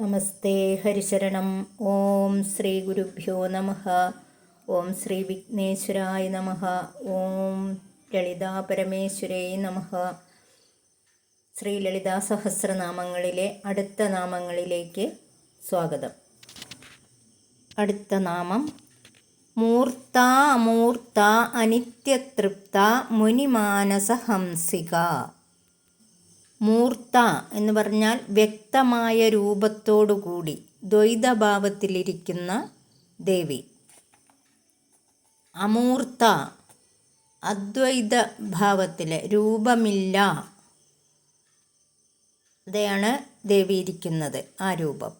നമസ്തേ ഹരിശരണം. ഓം ശ്രീ ഗുരുഭ്യോ നമ. ഓം ശ്രീ വിഘ്നേശ്വരായ നമ. ഓം ലളിതാ പരമേശ്വരേ നമ. ശ്രീ ലളിതാ സഹസ്രനാമങ്ങളിലെ അടുത്ത നാമങ്ങളിലേക്ക് സ്വാഗതം. അടുത്ത നാമം മൂർത്ത അമൂർത്ത അനിത്യതൃപ്ത മുനിമാനസഹംസിക. മൂർത്ത എന്ന് പറഞ്ഞാൽ വ്യക്തമായ രൂപത്തോടുകൂടി ദ്വൈതഭാവത്തിലിരിക്കുന്ന ദേവി. അമൂർത്ത അദ്വൈത ഭാവത്തിൽ രൂപമില്ല. അതെയാണ് ദേവി ഇരിക്കുന്നത് ആ രൂപം.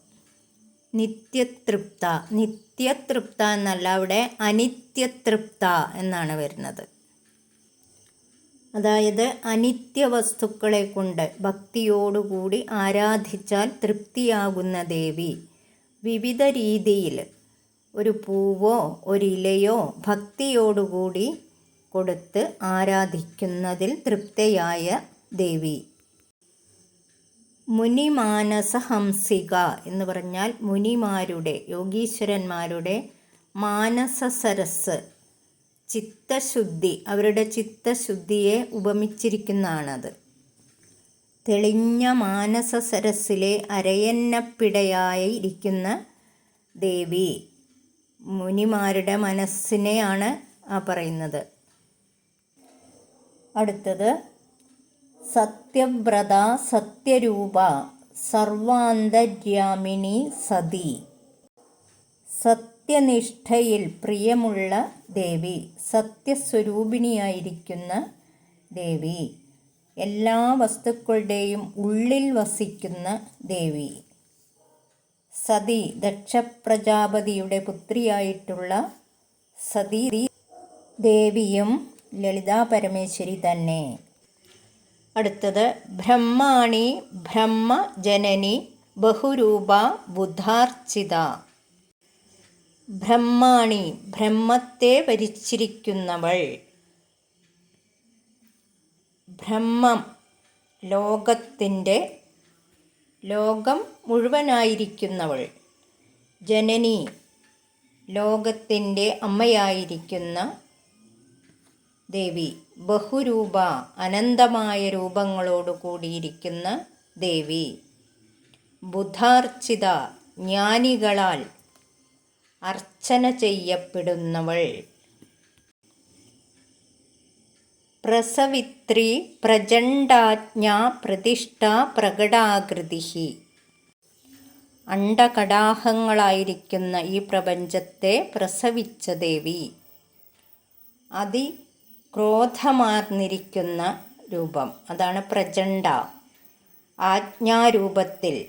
നിത്യതൃപ്ത നിത്യതൃപ്ത എന്നല്ല അവിടെ അനിത്യതൃപ്ത എന്നാണ് വരുന്നത്. അതായത് അനിത്യ വസ്തുക്കളെ കൊണ്ട് ഭക്തിയോടുകൂടി ആരാധിച്ചാൽ തൃപ്തിയാകുന്ന ദേവി. വിവിധ രീതിയിൽ ഒരു പൂവോ ഒരിലയോ ഭക്തിയോടുകൂടി കൊടുത്ത് ആരാധിക്കുന്നതിൽ തൃപ്തയായ ദേവി. മുനിമാനസഹംസിക എന്ന് പറഞ്ഞാൽ മുനിമാരുടെ യോഗീശ്വരന്മാരുടെ മാനസ സരസ് ചിത്തശുദ്ധി അവരുടെ ചിത്തശുദ്ധിയെ ഉപമിച്ചിരിക്കുന്നതാണത്. തെളിഞ്ഞ മാനസ സരസിലെ അരയന്നപ്പിടയായിരിക്കുന്ന ദേവി മുനിമാരുടെ മനസ്സിനെയാണ് ആ പറയുന്നത്. അടുത്തത് സത്യവ്രത സത്യരൂപ സർവാന്തര്യാമിണി സതി സത്യനിഷ്ഠയിൽ പ്രിയമുള്ള ദേവി സത്യസ്വരൂപിണിയായിരിക്കുന്ന ദേവി എല്ലാ വസ്തുക്കളുടെയും ഉള്ളിൽ വസിക്കുന്ന ദേവി. സതി ദക്ഷപ്രജാപതിയുടെ പുത്രിയായിട്ടുള്ള സതി ദേവിയും ലളിതാ പരമേശ്വരി തന്നെ. അടുത്തത് ബ്രഹ്മാണി ബ്രഹ്മജനനി ബഹുരൂപ ബുധാർച്ചിത. ബ്രഹ്മാണി ബ്രഹ്മത്തെ ഭരിച്ചിരിക്കുന്നവൾ ബ്രഹ്മം ലോകത്തിന്റെ ലോകം മുഴുവനായിരിക്കുന്നവൾ. ജനനി ലോകത്തിന്റെ അമ്മയായിരിക്കുന്ന ദേവി. ബഹുരൂപ അനന്തമായ രൂപങ്ങളോട് കൂടിയിരിക്കുന്ന ദേവി. ബുധാർച്ചിത ജ്ഞാനികളാൽ അർച്ചന ചെയ്യപ്പെടുന്നവൾ. പ്രസവിത്രി പ്രചണ്ഡാജ്ഞ പ്രതിഷ്ഠ പ്രകടാകൃതി അണ്ടകടാഹങ്ങളായിരിക്കുന്ന ഈ പ്രപഞ്ചത്തെ പ്രസവിച്ച ദേവി അതി ക്രോധമാർന്നിരിക്കുന്ന രൂപം. അതാണ് പ്രചണ്ഡ ആജ്ഞാരൂപത്തിൽ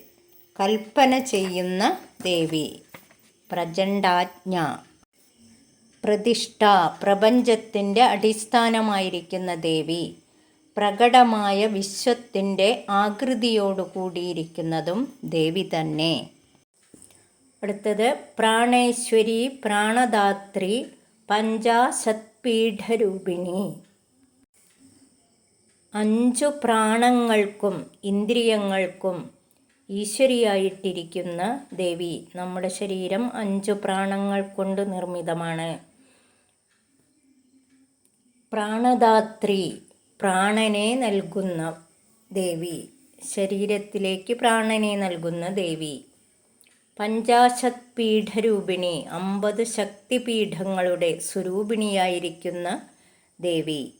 കൽപ്പന ചെയ്യുന്ന ദേവി. പ്രചണ്ഡാജ്ഞ പ്രതിഷ്ഠ പ്രപഞ്ചത്തിന്റെ അടിസ്ഥാനമായിരിക്കുന്ന ദേവി പ്രകടമായ വിശ്വത്തിന്റെ ആകൃതിയോടു കൂടിയിരിക്കുന്നതും ദേവി തന്നെ. അടുത്തത് പ്രാണേശ്വരി പ്രാണദാത്രി പഞ്ചാസത്പീഠരൂപിണി. അഞ്ചു പ്രാണങ്ങൾക്കും ഇന്ദ്രിയങ്ങൾക്കും ഈശ്വരിയായിട്ടിരിക്കുന്ന ദേവി നമ്മുടെ ശരീരം അഞ്ചു പ്രാണങ്ങൾ കൊണ്ട് നിർമ്മിതമാണ്. പ്രാണദാത്രി പ്രാണനെ നൽകുന്ന ദേവി ശരീരത്തിലേക്ക് പ്രാണനെ നൽകുന്ന ദേവി. പഞ്ചാശത് പീഠരൂപിണി അമ്പത് ശക്തിപീഠങ്ങളുടെ സ്വരൂപിണിയായിരിക്കുന്ന ദേവി.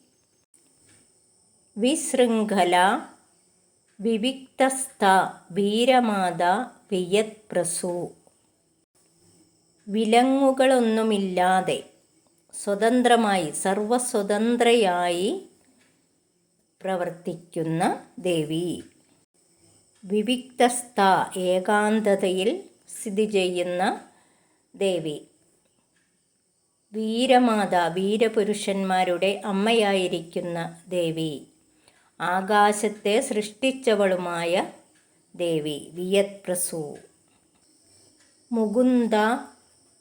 വിശൃംഖല വിവിക്തസ്ഥ വീരമാത വിയത് പ്രസു വിലങ്ങുകളൊന്നുമില്ലാതെ സ്വതന്ത്രമായി സർവസ്വതന്ത്രയായി പ്രവർത്തിക്കുന്ന ദേവി. വിവിക്തസ്ഥ ഏകാന്തതയിൽ സ്ഥിതി ചെയ്യുന്ന ദേവി. വീരമാത വീരപുരുഷന്മാരുടെ അമ്മയായിരിക്കുന്ന ദേവി. ആകാശത്തെ സൃഷ്ടിച്ചവളുമായ ദേവി വിയത് പ്രസു. മുകുന്ദ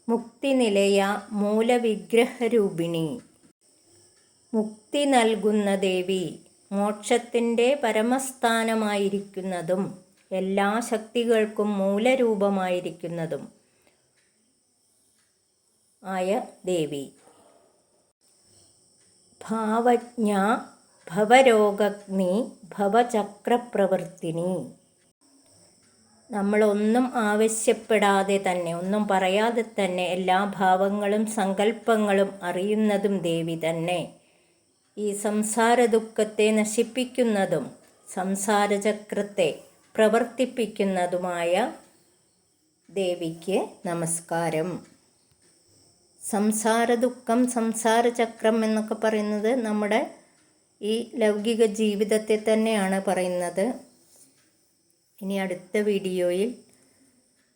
മുക്തിനിലയ മൂലവിഗ്രഹരൂപിണി. മുക്തി നൽകുന്ന ദേവി മോക്ഷത്തിന്റെ പരമസ്ഥാനമായിരിക്കുന്നതും എല്ലാ ശക്തികൾക്കും മൂലരൂപമായിരിക്കുന്നതും ആയ ദേവി. ഭാവജ്ഞ ഭവരോഗഗ്നി ഭവചക്രപ്രവർത്തിനി. നമ്മളൊന്നും ആവശ്യപ്പെടാതെ തന്നെ ഒന്നും പറയാതെ തന്നെ എല്ലാ ഭാവങ്ങളും സങ്കല്പങ്ങളും അറിയുന്നതും ദേവി തന്നെ. ഈ സംസാര ദുഃഖത്തെ നശിപ്പിക്കുന്നതും സംസാരചക്രത്തെ പ്രവർത്തിപ്പിക്കുന്നതുമായ ദേവിക്ക് നമസ്കാരം. സംസാര ദുഃഖം സംസാരചക്രം എന്നൊക്കെ പറയുന്നത് നമ്മുടെ ഈ ലൗകിക ജീവിതത്തെ തന്നെയാണ് പറയുന്നത്. ഇനി അടുത്ത വീഡിയോയിൽ.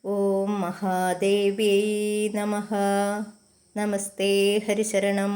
ഓം മഹാദേവ്യൈ നമ നമസ്തേ ഹരിശരണം.